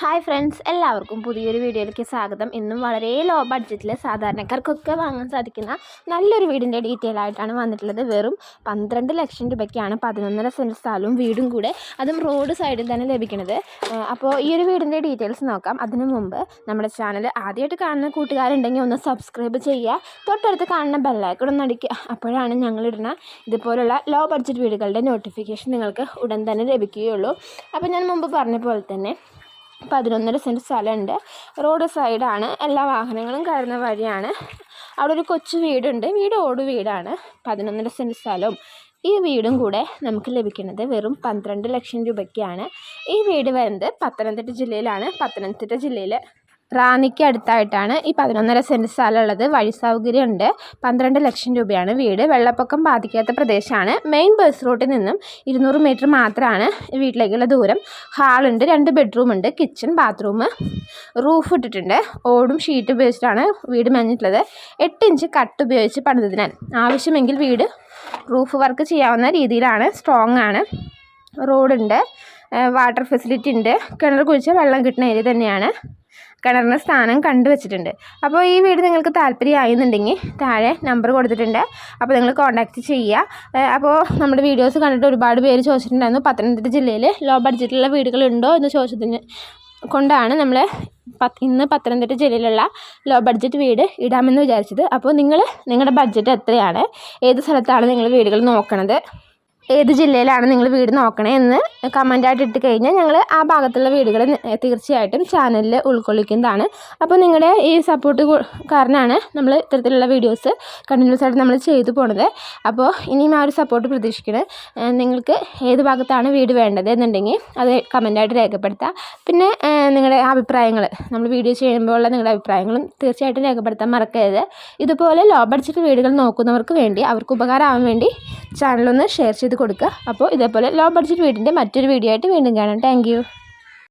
Hi friends എല്ലാവർക്കും പുതിയൊരു വീഡിയോയിലേക്ക് സ്വാഗതം. ഇന്നും വളരെ ലോ ബഡ്ജറ്റിൽ സാധാരണക്കാർക്കൊക്കെ വാങ്ങാൻ സാധിക്കുന്ന നല്ലൊരു വീടിന്റെ ഡീറ്റെയിൽ ആയിട്ടാണ് വന്നിട്ടുള്ളത്. വെറും പന്ത്രണ്ട് ലക്ഷം രൂപയ്ക്കാണ് പതിനൊന്നര സെന്റ് സ്ഥലവും വീടും കൂടെ അതും റോഡ് സൈഡിൽ തന്നെ ലഭിക്കുന്നത്. അപ്പോൾ ഈ ഒരു വീടിന്റെ ഡീറ്റെയിൽസ് നോക്കാം. അതിനു മുമ്പ് നമ്മുടെ ചാനൽ ആദ്യമായിട്ട് കാണുന്ന കൂട്ടുകാരുണ്ടെങ്കിൽ ഒന്ന് സബ്സ്ക്രൈബ് ചെയ്യുക. തൊട്ടടുത്ത് കാണുന്ന ബെല്ലൈക്കൺ ഒന്ന് അടിക്കുക. അപ്പോഴാണ് ഞങ്ങളിടുന്ന ഇതുപോലുള്ള ലോ ബഡ്ജറ്റ് വീടുകളുടെ നോട്ടിഫിക്കേഷൻ നിങ്ങൾക്ക് ഉടൻ തന്നെ ലഭിക്കുകയുള്ളൂ. അപ്പോൾ ഞാൻ മുമ്പ് പറഞ്ഞ പോലെ തന്നെ പതിനൊന്നര സെന്റ് സ്ഥലമുണ്ട്. റോഡ് സൈഡാണ്. എല്ലാ വാഹനങ്ങളും കയറുന്ന വഴിയാണ്. അവിടെ ഒരു കൊച്ചു വീടുണ്ട്. വീട് ഓട് വീടാണ്. പതിനൊന്നര സെന്റ് സ്ഥലവും. ഈ വീടും കൂടെ നമുക്ക് ലഭിക്കുന്നത് വെറും പന്ത്രണ്ട് ലക്ഷം രൂപയ്ക്കാണ്. ഈ വീട് വരുന്നത് പത്തനംതിട്ട ജില്ലയിലാണ്. പത്തനംതിട്ട ജില്ലയിൽ റാന്നിക്ക് അടുത്തായിട്ടാണ് ഈ പതിനൊന്നര സെന്റ് സ്ഥലമുള്ളത്. വഴി സൗകര്യമുണ്ട്. പന്ത്രണ്ട് ലക്ഷം രൂപയാണ് വീട്. വെള്ളപ്പൊക്കം ബാധിക്കാത്ത പ്രദേശമാണ്. മെയിൻ ബസ് റൂട്ടിൽ നിന്നും ഇരുന്നൂറ് മീറ്റർ മാത്രമാണ് വീട്ടിലേക്കുള്ള ദൂരം. ഹാളുണ്ട് രണ്ട് ബെഡ്റൂം ഉണ്ട് കിച്ചൺ ബാത്റൂം റൂഫ് ഇട്ടിട്ടുണ്ട്. ഓടും ഷീറ്റ് ഉപയോഗിച്ചിട്ടാണ് വീട് മെനഞ്ഞിട്ടുള്ളത് എട്ട് ഇഞ്ച് കട്ട് ഉപയോഗിച്ച് പണിതതിനാൽ ആവശ്യമെങ്കിൽ വീട് റൂഫ് വർക്ക് ചെയ്യാവുന്ന രീതിയിലാണ്. സ്ട്രോങ് ആണ്. റോഡുണ്ട് വാട്ടർ ഫെസിലിറ്റി ഉണ്ട്. കിണർ കുഴിച്ചാൽ വെള്ളം കിട്ടുന്ന ഏരിയ തന്നെയാണ്. കിണറിന് സ്ഥാനം കണ്ടുവച്ചിട്ടുണ്ട് അപ്പോൾ ഈ വീട് നിങ്ങൾക്ക് താല്പര്യമായിരുന്നുണ്ടെങ്കിൽ താഴെ നമ്പർ കൊടുത്തിട്ടുണ്ട്. അപ്പോൾ നിങ്ങൾ കോൺടാക്റ്റ് ചെയ്യുക. അപ്പോൾ നമ്മുടെ വീഡിയോസ് കണ്ടിട്ട് ഒരുപാട് പേര് ചോദിച്ചിട്ടുണ്ടായിരുന്നു പത്തനംതിട്ട ജില്ലയിൽ ലോ ബഡ്ജറ്റിലുള്ള വീടുകളുണ്ടോ എന്ന് ചോദിച്ചതിന് കൊണ്ടാണ് നമ്മൾ ഇന്ന് പത്തനംതിട്ട ജില്ലയിലുള്ള ലോ ബഡ്ജറ്റ് വീട് ഇടാമെന്ന് വിചാരിച്ചത്. അപ്പോൾ നിങ്ങൾ നിങ്ങളുടെ ബഡ്ജറ്റ് എത്രയാണ്? ഏത് സ്ഥലത്താണ് നിങ്ങൾ വീടുകൾ നോക്കണത്? ഏത് ജില്ലയിലാണ് നിങ്ങൾ വീട് നോക്കണേ എന്ന് കമന്റായിട്ട് ഇട്ട് കഴിഞ്ഞാൽ ഞങ്ങൾ ആ ഭാഗത്തുള്ള വീടുകൾ തീർച്ചയായിട്ടും ചാനലിൽ ഉൾക്കൊള്ളിക്കുന്നതാണ്. അപ്പോൾ നിങ്ങളുടെ ഈ സപ്പോർട്ട് കാരണമാണ് നമ്മൾ ഇത്തരത്തിലുള്ള വീഡിയോസ് കണ്ടിന്യൂസ് ആയിട്ട് നമ്മൾ ചെയ്തു പോണത്. അപ്പോൾ ഇനിയും ആ ഒരു സപ്പോർട്ട് പ്രതീക്ഷിക്കണം. നിങ്ങൾക്ക് ഏത് ഭാഗത്താണ് വീട് വേണ്ടത് എന്നുണ്ടെങ്കിൽ അത് കമന്റായിട്ട് രേഖപ്പെടുത്താം. പിന്നെ നിങ്ങളുടെ അഭിപ്രായങ്ങൾ നമ്മൾ വീഡിയോ ചെയ്യുമ്പോഴുള്ള നിങ്ങളുടെ അഭിപ്രായങ്ങളും തീർച്ചയായിട്ടും രേഖപ്പെടുത്താൻ മറക്കരുത്. ഇതുപോലെ ലോ ബഡ്ജറ്റ് വീടുകൾ നോക്കുന്നവർക്ക് വേണ്ടി അവർക്ക് ഉപകാരമാവാൻ വേണ്ടി ചാനലൊന്ന് ഷെയർ ചെയ്ത് കൊടുക്കുക. അപ്പോൾ ഇതേപോലെ ലോ ബഡ്ജറ്റ് വീടിന്റെ മറ്റൊരു വീഡിയോ ആയിട്ട് വീണ്ടും കാണാം. താങ്ക്